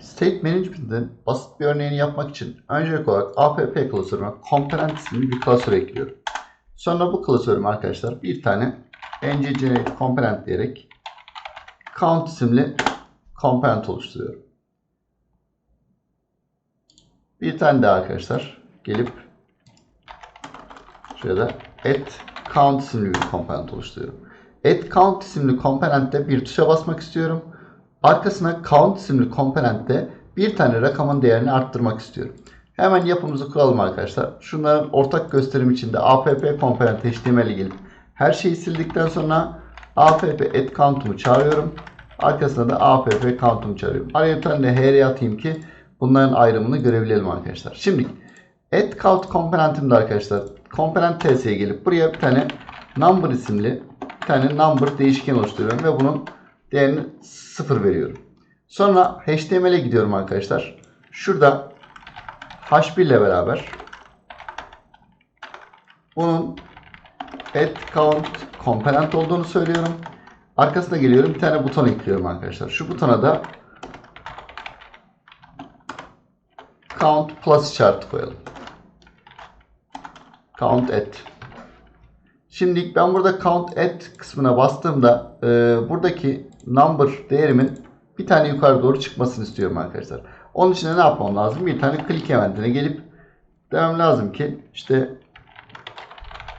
State Management'ın basit bir örneğini yapmak için öncelikli olarak app klasörüne component isimli bir klasör ekliyorum. Sonra bu klasörüme arkadaşlar bir tane ngg component diyerek count isimli component oluşturuyorum. Bir tane daha arkadaşlar gelip şurada add count isimli bir component oluşturuyorum. Add count isimli komponentte bir tuşa basmak istiyorum. Arkasına count isimli komponentte bir tane rakamın değerini arttırmak istiyorum. Hemen yapımızı kuralım arkadaşlar. Şunların ortak gösterim içinde app komponent HTML'e gelip her şeyi sildikten sonra app add count'umu çağırıyorum. Arkasına da app count'umu çağırıyorum. Araya bir tane de hr atayım ki bunların ayrımını görebilelim arkadaşlar. Şimdi add count komponentimde arkadaşlar komponent ts'ye gelip buraya bir tane number isimli bir tane number değişken oluşturuyorum ve bunun değerini 0 veriyorum. Sonra HTML'e gidiyorum arkadaşlar. Şurada H1 ile beraber bunun add count komponent olduğunu söylüyorum. Arkasına geliyorum. Bir tane buton ekliyorum arkadaşlar. Şu butona da count plus işareti koyalım. Count add. Şimdi ben burada count add kısmına bastığımda e, buradaki number değerimin bir tane yukarı doğru çıkmasını istiyorum arkadaşlar. Onun için de ne yapmam lazım? Bir tane click eventine gelip demem lazım ki işte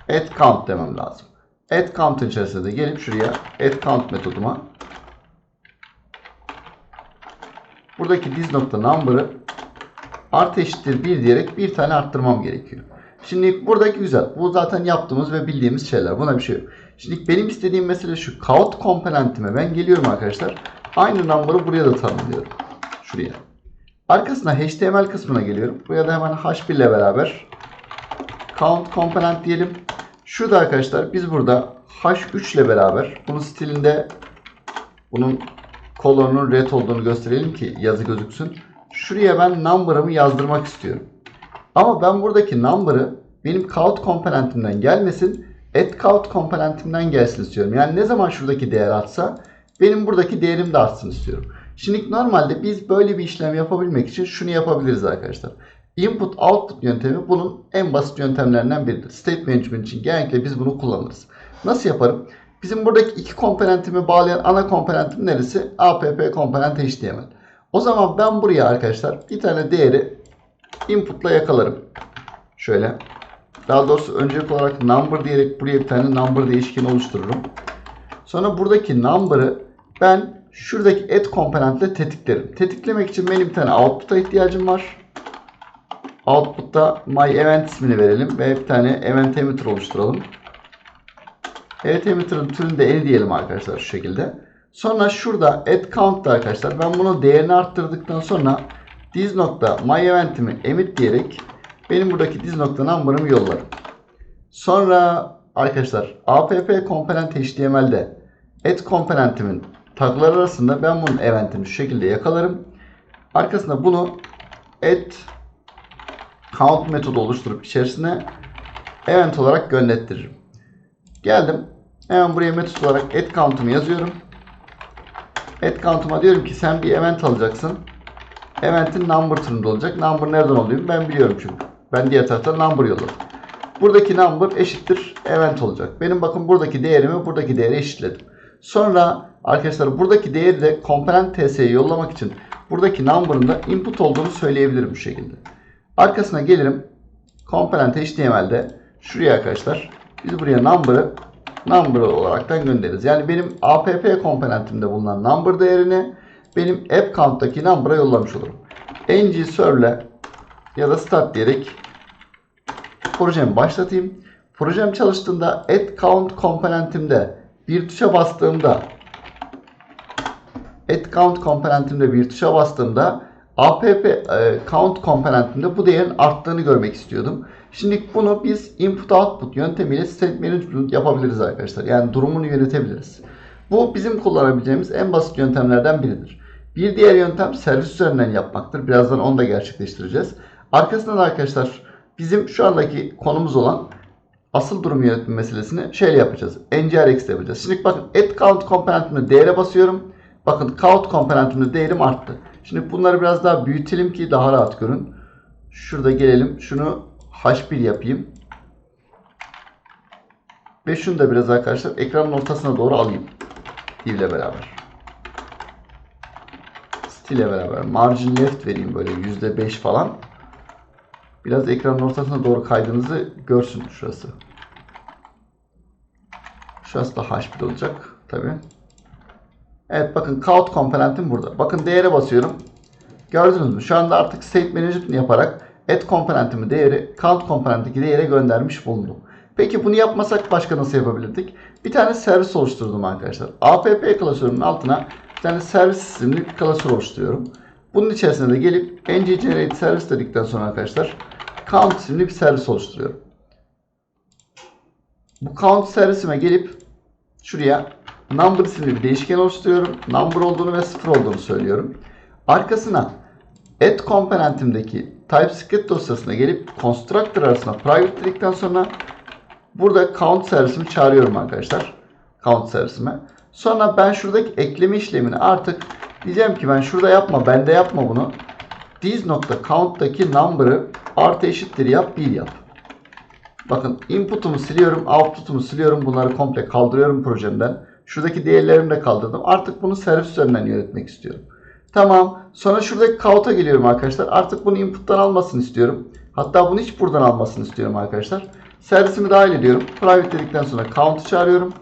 add count demem lazım. Add count içerisinde de gelip şuraya add count metoduma buradaki diz nokta number'ı artı eşittir 1 diyerek bir tane arttırmam gerekiyor. Şimdi buradaki güzel. Bu zaten yaptığımız ve bildiğimiz şeyler. Buna bir şey yok. Şimdi benim istediğim mesele şu. Count komponentime ben geliyorum arkadaşlar. Aynı number'ı buraya da tanımlıyorum. Şuraya. Arkasına HTML kısmına geliyorum. Buraya da hemen H1 ile beraber count komponent diyelim. Şurada arkadaşlar biz burada H3 ile beraber bunun stilinde bunun kolonun red olduğunu gösterelim ki yazı gözüksün. Şuraya ben number'ımı yazdırmak istiyorum. Ama ben buradaki number'ı benim count komponentimden gelmesin, add count komponentimden gelsin istiyorum. Yani ne zaman şuradaki değer artsa benim buradaki değerim de artsın istiyorum. Şimdi normalde biz böyle bir işlem yapabilmek için şunu yapabiliriz arkadaşlar. Input output yöntemi bunun en basit yöntemlerinden biridir. State management için genellikle biz bunu kullanırız. Nasıl yaparım? Bizim buradaki iki komponentimi bağlayan ana komponentim neresi? app komponent html. O zaman ben buraya arkadaşlar bir tane değeri input'la yakalarım. Şöyle. Daha doğrusu öncelik olarak number diyerek buraya bir tane number değişkeni oluştururum. Sonra buradaki number'ı ben şuradaki add komponentle tetiklerim. Tetiklemek için benim bir tane output'a ihtiyacım var. Output'ta my event ismini verelim ve bir tane event emitter oluşturalım. Event emitter'ın türünü de any diyelim arkadaşlar şu şekilde. Sonra şurada add count'ta arkadaşlar ben bunun değerini arttırdıktan sonra diz nokta my event'imi emit diyerek benim buradaki diz nokta number'ımı yollarım. Sonra arkadaşlar app komponent html'de add komponentimin taglar arasında ben bunun eventini şu şekilde yakalarım. Arkasında bunu add count metodu oluşturup içerisine event olarak gönderttiririm. Geldim. Hemen buraya metot olarak add count'umu yazıyorum. Add count'uma diyorum ki sen bir event alacaksın. Event'in number türünde olacak. Number nereden oluyor? Ben biliyorum çünkü. Ben diğer taraftan number yolladım. Buradaki number eşittir event olacak. Benim bakın buradaki değerimi buradaki değere eşitledim. Sonra arkadaşlar buradaki değeri de komponent ts'ye yollamak için buradaki number'ın da input olduğunu söyleyebilirim bu şekilde. Arkasına gelirim. Komponent html'de şuraya arkadaşlar biz buraya number'ı number olaraktan göndeririz. Yani benim app komponentimde bulunan number değerini benim app count'taki number'a yollamış olurum. ng servle ya da start diyerek projemi başlatayım. Projem çalıştığında add count komponentimde bir tuşa bastığımda add count komponentimde bir tuşa bastığımda app e, count komponentimde bu değerin arttığını görmek istiyordum. Şimdi bunu biz input output yöntemiyle state management yapabiliriz arkadaşlar. Yani durumunu yönetebiliriz. Bu bizim kullanabileceğimiz en basit yöntemlerden biridir. Bir diğer yöntem servis üzerinden yapmaktır. Birazdan onu da gerçekleştireceğiz. Arkasından arkadaşlar bizim şu andaki konumuz olan asıl durum yönetimi meselesini şöyle yapacağız. NGRX yapacağız. Şimdi bakın add count komponentimde değere basıyorum. Bakın count komponentimde değerim arttı. Şimdi bunları biraz daha büyütelim ki daha rahat görün. Şurada gelelim. Şunu H1 yapayım. Ve şunu da biraz arkadaşlar ekranın ortasına doğru alayım. Div ile beraber. Stile beraber. Margin left vereyim böyle %5 falan. Biraz ekranın ortasına doğru kaydığınızı görsün şurası. Şurası da H1 olacak tabi. Evet bakın count komponentim burada. Bakın değere basıyorum. Gördünüz mü? Şu anda artık state management yaparak add komponentimi değeri count komponentindeki değere göndermiş bulundum. Peki bunu yapmasak başka nasıl yapabilirdik? Bir tane servis oluşturdum arkadaşlar. app klasörünün altına bir tane servis isimli klasör oluşturuyorum. Bunun içerisine de gelip ng generate servis dedikten sonra arkadaşlar count isimli bir servis oluşturuyorum. Bu count servisime gelip şuraya number isimli bir değişken oluşturuyorum. Number olduğunu ve sıfır olduğunu söylüyorum. Arkasına add komponentimdeki TypeScript dosyasına gelip constructor arasına private dedikten sonra burada count servisimi çağırıyorum arkadaşlar. Count servisime. Sonra ben şuradaki ekleme işlemini artık diyeceğim ki ben şurada yapma, bende yapma bunu. This.count'taki number'ı artı eşittir yap, 1 yap. Bakın input'umu siliyorum, output'umu siliyorum. Bunları komple kaldırıyorum projemden. Şuradaki değerlerimi de kaldırdım. Artık bunu servis üzerinden yönetmek istiyorum. Tamam. Sonra şuradaki count'a geliyorum arkadaşlar. Artık bunu input'tan almasını istiyorum. Hatta bunu hiç buradan almasını istiyorum arkadaşlar. Servisimi dahil ediyorum. Private dedikten sonra count'u çağırıyorum.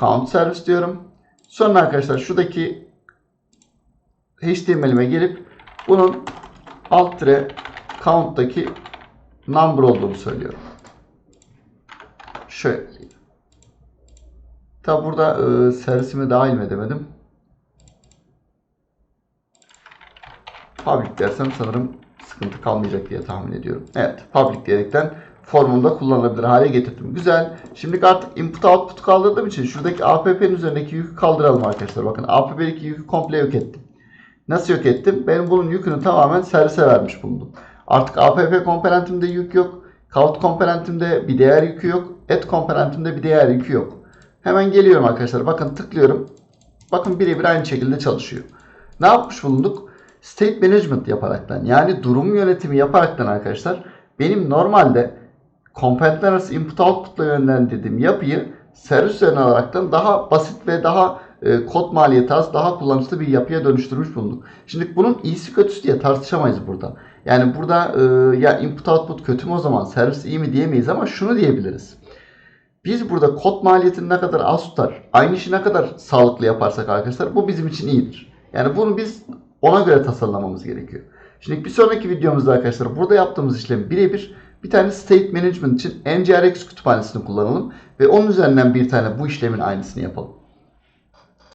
Count servis diyorum. Sonra arkadaşlar şuradaki HTML'ime gelip bunun alt tire count'taki number olduğunu söylüyorum. Şöyle. Tabi burada e, servisimi dahil mi edemedim? Public dersem sanırım sıkıntı kalmayacak diye tahmin ediyorum. Evet, public diyerekten formunda kullanılabilir hale getirdim. Güzel. Şimdi artık input output kaldırdığım için şuradaki app'nin üzerindeki yükü kaldıralım arkadaşlar. Bakın app'deki yükü komple yok ettim. Nasıl yok ettim? Ben bunun yükünü tamamen servise vermiş bulundum. Artık app komponentimde yük yok. Count komponentimde bir değer yükü yok. Add komponentimde bir değer yükü yok. Hemen geliyorum arkadaşlar. Bakın tıklıyorum. Bakın birebir aynı şekilde çalışıyor. Ne yapmış bulunduk? State management yaparaktan yani durum yönetimi yaparaktan arkadaşlar benim normalde komponentler arası input output'la yönlendirdiğim yapıyı servis üzerine alaraktan daha basit ve daha e, kod maliyeti az, daha kullanışlı bir yapıya dönüştürmüş bulunduk. Şimdi bunun iyisi kötüsü diye tartışamayız burada. Yani burada e, ya input output kötü mü o zaman servis iyi mi diyemeyiz ama şunu diyebiliriz. Biz burada kod maliyetini ne kadar az tutar, aynı işi ne kadar sağlıklı yaparsak arkadaşlar bu bizim için iyidir. Yani bunu biz ona göre tasarlamamız gerekiyor. Şimdi bir sonraki videomuzda arkadaşlar burada yaptığımız işlemi birebir bir tane state management için NGRX kütüphanesini kullanalım ve onun üzerinden bir tane bu işlemin aynısını yapalım.